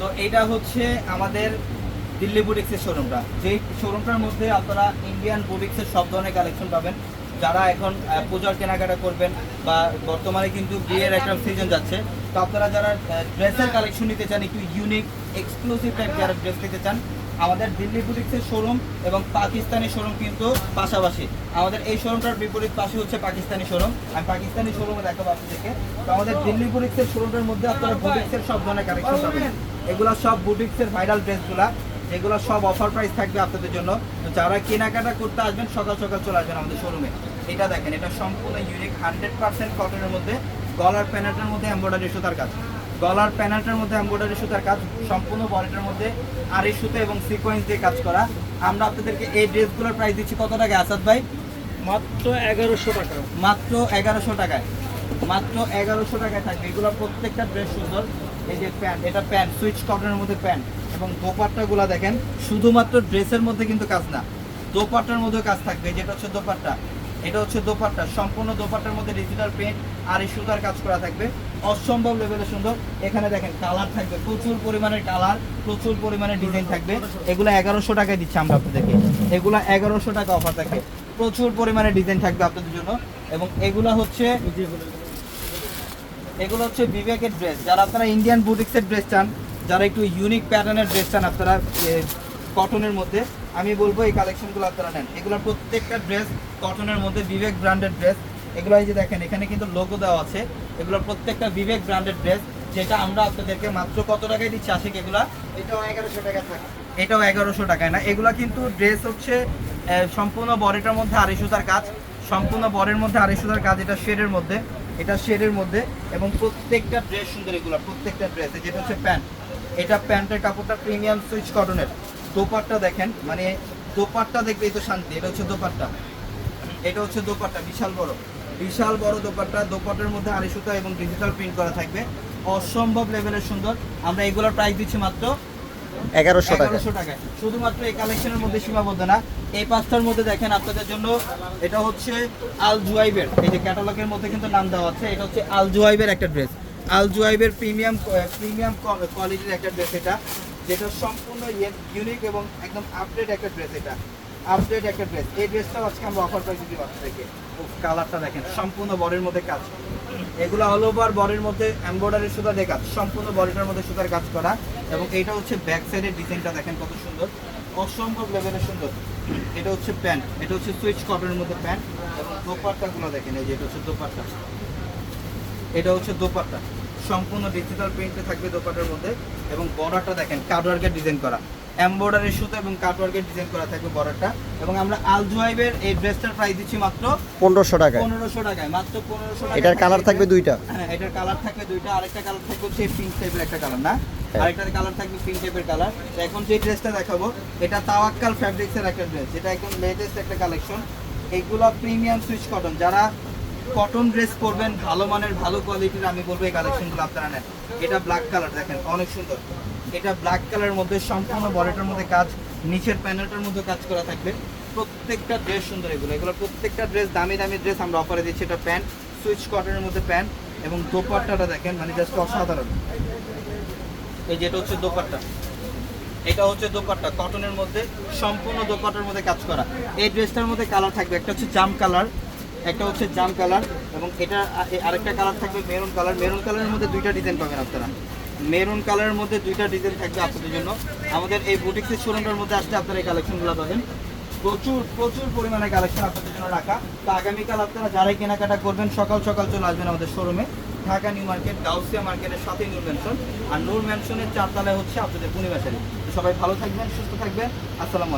তো এইটা হচ্ছে আমাদের দিল্লি বুটিক্সের শোরুমটা যে শোরুমটার মধ্যে আপনারা ইন্ডিয়ান বুটিক্সের সব ধরনের কালেকশন পাবেন। যারা এখন পূজার কেনাকাটা করবেন বা বর্তমানে কিন্তু বিয়ের একটা সিজন যাচ্ছে, তো আপনারা যারা ড্রেসের কালেকশন নিতে চান, একটু ইউনিক এক্সক্লুসিভ টাইপ যারা ড্রেস নিতে চান, আমাদের দিল্লি বুটিক্সের শোরুম এবং পাকিস্তানি শোরুম কিন্তু পাশাপাশি। আমাদের এই শোরুমটার বিপরীত পাশে হচ্ছে পাকিস্তানি শোরুম আমি পাকিস্তানি শোরুমে দেখাবো আপনাদেরকে। তো আমাদের দিল্লি বুটিক্সের শোরুমের মধ্যে আপনারা বুটিক্সের সব ধরনের কালেকশন পাবেন। এগুলো সব বুটিক্সের ভাইরাল ড্রেসগুলা এগুলো সব অফার প্রাইস থাকবে আপনাদের জন্য। তো যারা কেনাকাটা করতে আসবেন সকাল সকাল চলে আসবেন আমাদের শোরুমে এটা দেখেন এটা সম্পূর্ণ ইউনিক হান্ড্রেড পার্সেন্ট কটনের মধ্যে গলার প্যানেলটার মধ্যে এমব্রয়ডারি সুতার কাজ। গলার প্যানেলটার মধ্যে এমব্রয়ডারি সুতার কাজ সম্পূর্ণ বডিটার মধ্যে আড়াই সুতো এবং সিকোয়েন্স দিয়ে কাজ করা। আমরা আপনাদেরকে এই ড্রেসগুলোর প্রাইস দিচ্ছি কত টাকা আসাদ ভাই? মাত্র এগারোশো টাকা। মাত্র এগারোশো টাকায়। মাত্র এগারোশো টাকায় থাকবে। এগুলো প্রত্যেকটা ড্রেস সুন্দর। এই যে প্যান্ট এটা প্যান্ট সুইচ কটনের মধ্যে প্যান্ট এবং দোপাট্টাগুলো দেখেন, শুধুমাত্র ড্রেসের মধ্যে কিন্তু কাজ না, দোপাট্টার মধ্যে কাজ থাকবে, যেটা হচ্ছে দোপাট্টা। এটা হচ্ছে দোপাট্টা, সম্পূর্ণ দোপাট্টার মধ্যে ডিজিটাল প্রিন্ট আর এই সুতার কাজ করা থাকবে। অসম্ভব লেভেলে সুন্দর। এখানে দেখেন কালার থাকবে, প্রচুর পরিমাণের কালার প্রচুর পরিমাণের ডিজাইন থাকবে। এগুলো এগারোশো টাকায় দিচ্ছি আমরা আপনাদেরকে। এগুলো এগারোশো টাকা অফার থাকবে। প্রচুর পরিমাণে ডিজাইন থাকবে আপনাদের জন্য। এবং এগুলো হচ্ছে এগুলো হচ্ছে বিবেকের ড্রেস যারা আপনারা ইন্ডিয়ান বুটিক্সের ড্রেস চান যারা একটু ইউনিক প্যাটার্নের ড্রেস চান আপনারা কটনের মধ্যে আমি বলব এই কালেকশনগুলো আপনারা নেন। এগুলো প্রত্যেকটা ড্রেস কটনের মধ্যে বিবেক ব্র্যান্ডেড ড্রেস এগুলো এই যে দেখেন এখানে কিন্তু লোগো দেওয়া আছে। এগুলো প্রত্যেকটা বিবেক ব্র্যান্ডেড ড্রেস যেটা আমরা আপনাদেরকে মাত্র কত টাকায় দিচ্ছি আশিক এগুলা? এটাও এগারোশো টাকা থাকে। এটাও এগারোশো টাকায় না। এগুলা কিন্তু ড্রেস হচ্ছে সম্পূর্ণ বডিটার মধ্যে আড়াইশো তার কাজ। সম্পূর্ণ বরের মধ্যে আড়াইশো তার কাজ এটা শেডের মধ্যে। এটা শেডের মধ্যে এবং প্রত্যেকটা ড্রেস সুন্দর এগুলো প্রত্যেকটা ড্রেস যেটা হচ্ছে প্যান্ট এটা প্যান্টের কাপড়টা প্রিমিয়াম সুইচ কটনের। দোপাট্টা দেখেন মানে দোপাট্টা দেখলেই তো শান্তি এটা হচ্ছে দোপাট্টা। এটা হচ্ছে দোপাট্টা বিশাল বড়। বিশাল বড় দোপাট্টা দোপাট্টার মধ্যে আড়াই সুতা এবং ডিজিটাল প্রিন্ট করা থাকবে। অসম্ভব লেভেলের সুন্দর। আমরা এগুলোর প্রাইস দিচ্ছি মাত্র এগারোশো টাকা। এগারোশো টাকায়। শুধুমাত্র এই কালেকশনের মধ্যে সীমাবদ্ধ না এই পাঁচটার মধ্যে দেখেন আপনাদের জন্য এটা হচ্ছে আল জুয়াইবের এই যে ক্যাটালগের মধ্যে কিন্তু নাম দেওয়া আছে এটা হচ্ছে আল জুয়াইবের একটা ড্রেস আল জুয়াইবের প্রিমিয়াম প্রিমিয়াম কোয়ালিটির একটা ড্রেস এটা, যেটা সম্পূর্ণ ইউনিক এবং একদম আপডেট একটা ড্রেস এটা। আপডেট একটা ড্রেস এই ড্রেসটাও আজকে আমরা অফার প্রাইসে দিব আপনাদেরকে কালারটা দেখেন, সম্পূর্ণ বডির মধ্যে কাজ। এগুলো অল ওভার বডির মধ্যে এমব্রয়ডারি সুতা দিয়ে কাজ। সম্পূর্ণ বডিটার মধ্যে সুতার কাজ করা। এবং এটা হচ্ছে ব্যাক সাইডের ডিজাইনটা দেখেন কত সুন্দর। অসম্ভব লেভেলের সুন্দর। এটা হচ্ছে প্যান্ট এটা হচ্ছে সুইচ কটনের মধ্যে প্যান্ট এবং দোপাট্টাগুলো দেখেন, এই যে এটা হচ্ছে দোপাট্টা। এটা হচ্ছে দোপাট্টা। সম্পূর্ণ ডিজিটাল প্রিন্টে থাকবে দোপাট্টার মধ্যে এবং বর্ডারটা দেখেন কাটওয়ার্কের ডিজাইন করা। এমব্রয়ডারি সুতো এবং কাটওয়ার্কের ডিজাইন করা থাকবে বর্ডারটা এবং আমরা আলজুয়াইবের এই ড্রেসটার প্রাইস দিচ্ছি মাত্র পনেরোশো টাকায়। পনেরোশো টাকায় মাত্র পনেরোশো টাকা এটার কালার থাকবে দুইটা। হ্যাঁ এটার কালার থাকবে দুইটা আরেকটা কালার থাকবে হচ্ছে পিঙ্ক টাইপের একটা কালার না? হ্যাঁ। আরেকটার কালার থাকবে পিঙ্ক টাইপের কালার এখন যে ড্রেসটা দেখাবো এটা তাওয়াক্কাল ফ্যাব্রিক্সের একটা ড্রেস এটা একদম লেটেস্ট একটা কালেকশন এইগুলো প্রিমিয়াম সুইচ কটন যারা কটন ড্রেস পরবেন, ভালো মানের, ভালো কোয়ালিটির আমি বলব এই কালেকশনগুলো আপনারা নেন। এটা ব্ল্যাক কালার দেখেন, অনেক সুন্দর। এটা ব্ল্যাক কালারের মধ্যে সম্পূর্ণ বডিটার মধ্যে কাজ, নিচের প্যানেলটার মধ্যে কাজ করা থাকবে। প্রত্যেকটা ড্রেস সুন্দর এগুলো। এগুলো প্রত্যেকটা ড্রেস দামি দামি ড্রেস আমরা অফারে দিচ্ছি। এটা প্যান্ট সুইচ কটনের মধ্যে প্যান্ট এবং দোপাট্টাটা দেখেন মানে জাস্ট অসাধারণ। এই যেটা হচ্ছে দোপাট্টা। এটা হচ্ছে দোপাট্টা কটনের মধ্যে সম্পূর্ণ দোপাট্টার মধ্যে কাজ করা। এই ড্রেসটার মধ্যে কালার থাকবে। একটা হচ্ছে জাম কালার একটা হচ্ছে জাম কালার এবং এটা আরেকটা কালার থাকবে মেরুন কালার। মেরুন কালারের মধ্যে দুইটা ডিজাইন পাবেন আপনারা। মেরুন কালারের মধ্যে দুইটা ডিজাইন থাকবে আপনাদের জন্য। আমাদের এই বুটিক্সের শোরুমটার মধ্যে আসলে আপনারা এই কালেকশনগুলো পাবেন। প্রচুর প্রচুর পরিমাণে কালেকশন আপনাদের জন্য রাখা। তো আগামীকাল আপনারা যারাই কেনাকাটা করবেন, সকাল সকাল চলে আসবেন আমাদের শোরুমে ঢাকা নিউ মার্কেট, গাউসিয়া মার্কেটের সাথে নূর ম্যানশন আর নূর ম্যানশনের চারতলায় হচ্ছে আপনাদের পূর্ণিমা শাড়ি তো সবাই ভালো থাকবেন, সুস্থ থাকবেন। আসসালামু